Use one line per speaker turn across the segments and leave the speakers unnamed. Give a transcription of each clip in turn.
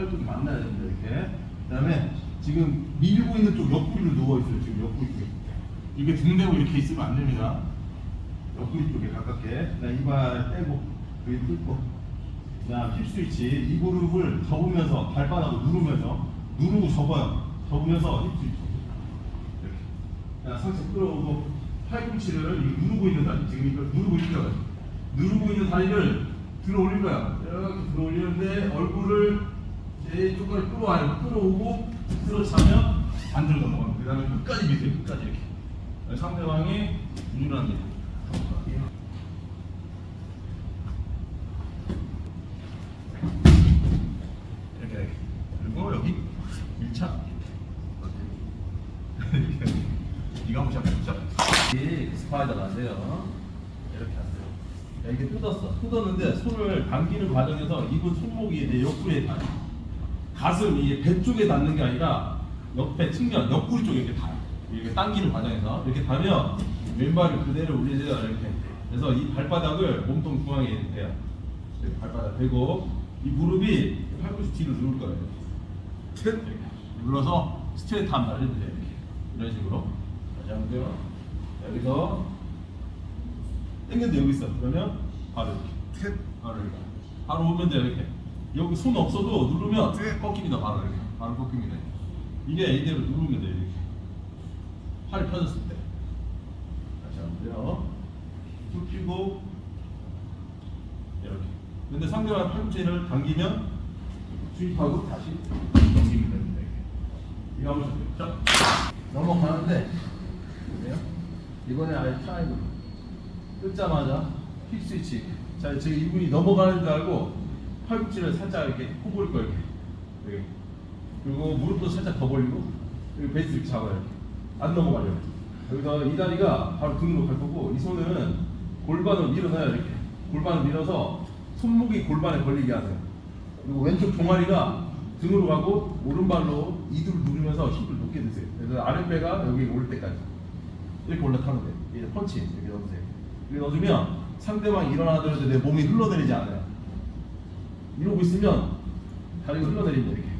팔뚝이 만나야 됩니다. 이렇게. 그다음에 지금 밀고 있는 쪽 옆구리로 누워 있어요. 지금 옆구리 쪽에. 이게 등 대고 이렇게 있으면 안 됩니다. 옆구리 쪽에 가깝게. 이발 빼고 여기 뜯고. 그다음 힙 스위치 이 무릎을 접으면서 발바닥으로 누르면서 누르고 접어요. 접으면서 힙 스위치. 이렇게. 자, 상체 끌어오고 팔꿈치를 이 누르고 있는 다리 지금 이걸 누르고 있죠. 누르고 있는 다리를 들어 올릴 거야. 이렇게 들어 올리는데 얼굴을 제 쪽까지 끌어와요. 끌어오고 들어 차면 반대로 넘어가요. 그 다음에 끝까지 미세요. 끝까지 이렇게. 상대방이 누르는 일. 이렇게 이렇게. 그리고 여기 1차 이거 한번 시작해보자 이 스파이더가 안 돼요 이렇게 하세요 야, 이게 뜯었어 뜯었는데 손을 당기는 과정에서 이분 손목이 내 옆구리에 닿아요 가슴 이게 배 쪽에 닿는 게 아니라 옆에 측면 옆구리 쪽에 이렇게 닿아요. 이렇게 당기는 과정에서 이렇게 닿으면 왼발을 그대로 올리세요 이렇게. 그래서 이 발바닥을 몸통 중앙에 대요. 발바닥 대고 이 무릎이 팔꿈치 뒤로 누를 거예요. 이렇게 눌러서 스트레이트 한번 날려주세요 이렇게. 이런 식으로. 다시 한번 여기서 당겼는데 여기 있어. 그러면 바로 이렇게. 바로 이렇게. 바로 오면 돼요 이렇게 여기 손 없어도 누르면 꺾입니다 바로 이렇게. 바로 꺾입니다 이게. 이대로 누르면 돼요 이렇게. 팔이 펴졌을 때. 다시 한번 돼요. 쭉 펴고. 이렇게. 근데 상대방 팔꿈치를 당기면 수입하고 다시 넘기면 됩니다 이렇게. 이거 한번 자 넘어가는데. 보세요. 이번에 아예 트라이브 뜯자마자 힙 스위치. 자 지금 이분이 넘어가는 줄 알고 팔꿈치를 살짝 이렇게 호볼 거예요 이렇게. 여기. 그리고 무릎도 살짝 더 벌리고 여기 베이스 이렇게 잡아요. 안 넘어가려고. 여기서 이 다리가 바로 등으로 갈 거고 이 손은 골반을 밀어놔요 이렇게. 골반을 밀어서 손목이 골반에 걸리게 하세요. 그리고 왼쪽 종아리가 등으로 가고 오른발로 이두를 누르면서 힘을 높게 드세요. 그래서 아랫배가 여기 올 때까지. 이렇게 올라타면 돼요. 이제 펀치 이렇게 넣으세요. 이렇게 넣어주면 상대방이 일어나더라도 내 몸이 흘러내리지 않아요 이러고 있으면 다리가 흘러내립니다 이렇게.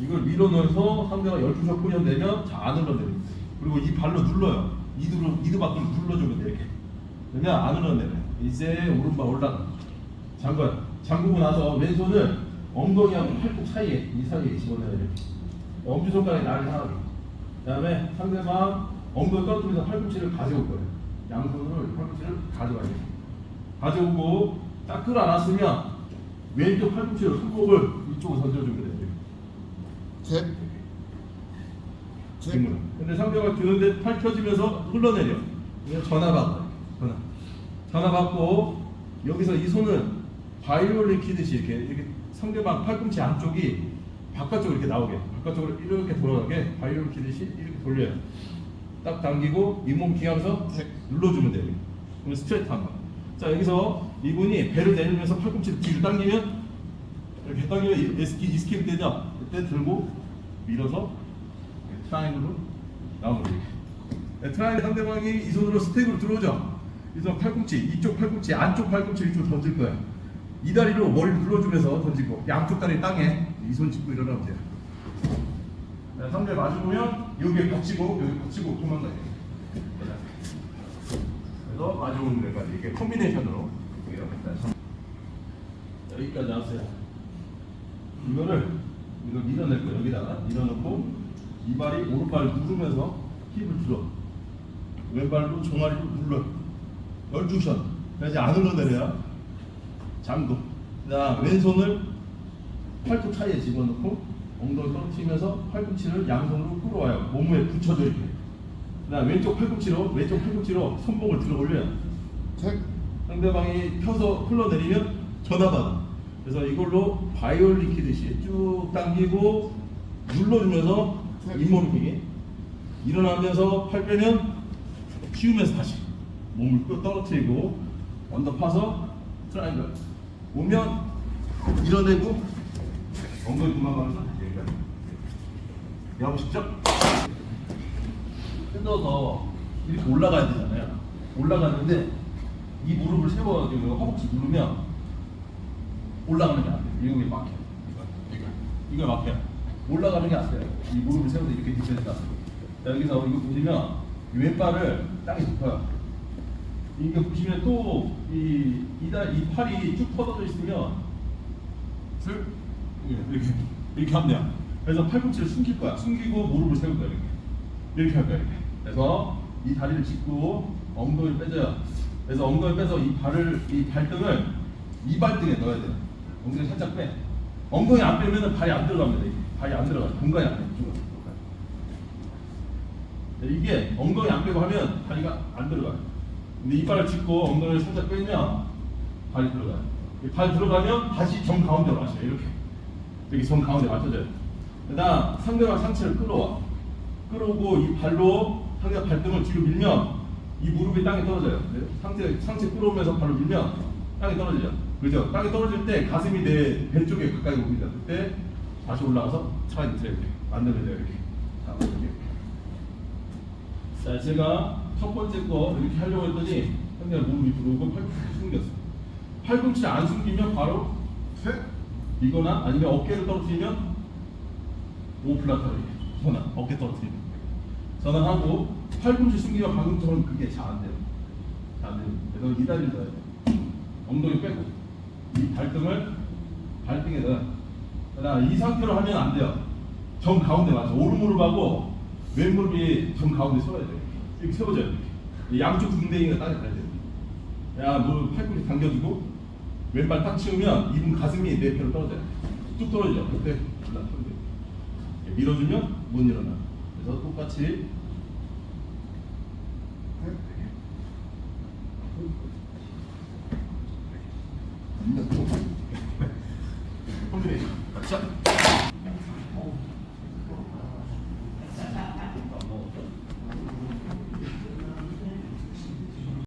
이걸 밀어 넣어서 상대가 12샷 포션 되면 잘안 흘러내립니다 그리고 이 발로 눌러요. 이두로 이두 밖으로 눌러주면 돼 이렇게. 그러면 안 흘러내려요. 이제 오른발 올라가. 잠궈요 잠그고 나서 왼손을 엉덩이하고 팔꿈 사이에 이 사이에 집어넣어요 이렇게. 엄지손가락에 나를 하나 그 다음에 상대방 엉덩이 떨어뜨리면서 팔꿈치를 가져올 거예요. 양손으로 팔꿈치를 가져와요 가져오고 딱 끌어안았으면 왼쪽 팔꿈치로 손목을 이쪽으로 던져주면 돼요.
셋,
뒷문으로. 근데 상대가 드는데 팔 펴지면서 흘러내려. 전화 받아. 전화. 전화 받고 여기서 이 손은 바이올린 키듯이 이렇게, 이렇게 상대방 팔꿈치 안쪽이 바깥쪽으로 이렇게 나오게 바깥쪽으로 이렇게 돌아가게 바이올린 키듯이 이렇게 돌려요. 딱 당기고 잇몸 기하면서 눌러주면 돼요. 그러면 스트레이트 한 거. 자 여기서 이분이 배를 내리면서 팔꿈치를 뒤로 당기면 이렇게 당기면 이스킵 되죠. 그때 들고 밀어서 트라이앵글로 나오는 거예요. 네, 트라이앵글 상대방이 이 손으로 스텝으로 들어오죠. 그래서 팔꿈치 이쪽 팔꿈치 안쪽 팔꿈치 이쪽 던질 거야. 이 다리로 머리를 눌러주면서 던지고 양쪽 다리 땅에 이 손 짚고 일어나면 돼요. 네, 상대 마주 보면 여기 받치고 여기 받치고 도망가요. 그래서 마주오는 데까지 이게 콤비네이션으로 이렇게 해서 여기까지 하세요. 이거를 이거 밀어낼 거 여기다가 밀어넣고 이 발이 오른발을 누르면서 힙을 들어 왼발로 종아리로 눌러. 열중션. 그래서 안 흘러내려야 잠금. 그다음 왼손을 팔뚝 사이에 집어넣고 엉덩이 떨어뜨리면서 팔꿈치를 양손으로 끌어와요. 몸에 붙여줘 이렇게 그다음 왼쪽 팔꿈치로 왼쪽 팔꿈치로 손목을 들어 올려요.
셋,
상대방이 펴서 흘러내리면 전화받아. 그래서 이걸로 바이올린 키듯이 쭉 당기고 눌러주면서 잇몸이 일어나면서 팔 빼면 치우면서 다시 몸을 끌어 떨어뜨리고 언더 파서 트라이앵글. 오면 밀어내고 엉덩이 도망가면서 여기까지 하고 싶죠? 뜯어서 이렇게 올라가야 되잖아요. 올라가는데 이 무릎을 세워가지고 허벅지 누르면 올라가는 게 안 돼요. 이거 막혀. 이거. 이거. 막혀요. 올라가는 게 안 돼요. 이 무릎을 세워서 이렇게 디펜스 자 여기서 이거 보시면 이 왼발을 땅에 짚어요. 이게 보시면 또 이 이다 이 팔이 쭉 뻗어져 있으면 슬 이렇게 이렇게 하면 돼요. 그래서 팔꿈치를 숨길 거야. 숨기고 무릎을 세울 거야 이렇게. 이렇게 할 거야 이렇게. 그래서 이 다리를 짚고 엉덩이를 빼줘요. 그래서 엉덩이 빼서 이 발을 이 발등을 이 발등에 넣어야 돼요. 엉덩이 살짝 빼. 엉덩이 안 빼면은 발이 안 들어갑니다. 발이 안 들어가. 공간이 안 돼. 네, 이게 엉덩이 안 빼고 하면 다리가 안 들어가요. 근데 이 발을 짚고 엉덩이를 살짝 빼면 발이 들어가요. 이발 들어가면 다시 정 가운데로 맞춰요. 이렇게. 이렇게 정 가운데 맞춰져요. 그다음 상대방 상체를 끌어와. 끌어오고 이 발로 상대방 발등을 뒤로 밀면 이 무릎이 땅에 떨어져요. 네? 상체 상체 끌어오면서 발로 밀면 땅에 떨어지죠. 그죠? 땅에 떨어질 때 가슴이 내 배 쪽에 가까이 옵니다. 그때 다시 올라가서 차에 밑에 이렇게 만들면 돼요. 이렇게. 자. 자, 제가 첫 번째 거 이렇게 하려고 했더니 상대가 무릎이 들어오고 팔꿈치 숨겼어. 팔꿈치를 안 숨기면 바로
셋,
이거나 아니면 어깨를 떨어뜨리면 오플라타로 전환 어깨 떨어뜨리면 전환하고 팔꿈치 숨기면 방금처럼 그게 잘 안 돼요. 잘 안 돼요. 그래서 이 다리를 넣어야 돼요. 엉덩이 빼고. 이 발등을 발등에 넣어요. 그다음 이 상태로 하면 안 돼요. 정 가운데 맞춰 오른무릎하고 왼무릎이 정 가운데 세워야 돼요. 이렇게 세워져요 이렇게. 이 양쪽 궁뎅이가 땅에 닿아야 돼요. 야, 무릎 팔꿈치 당겨주고 왼발 딱 치우면 이분 가슴이 내 배로 떨어져요. 뚝 떨어지죠. 그때 올라 떨어져요. 이렇게 밀어주면 못 일어나. 그래서 똑같이. 자,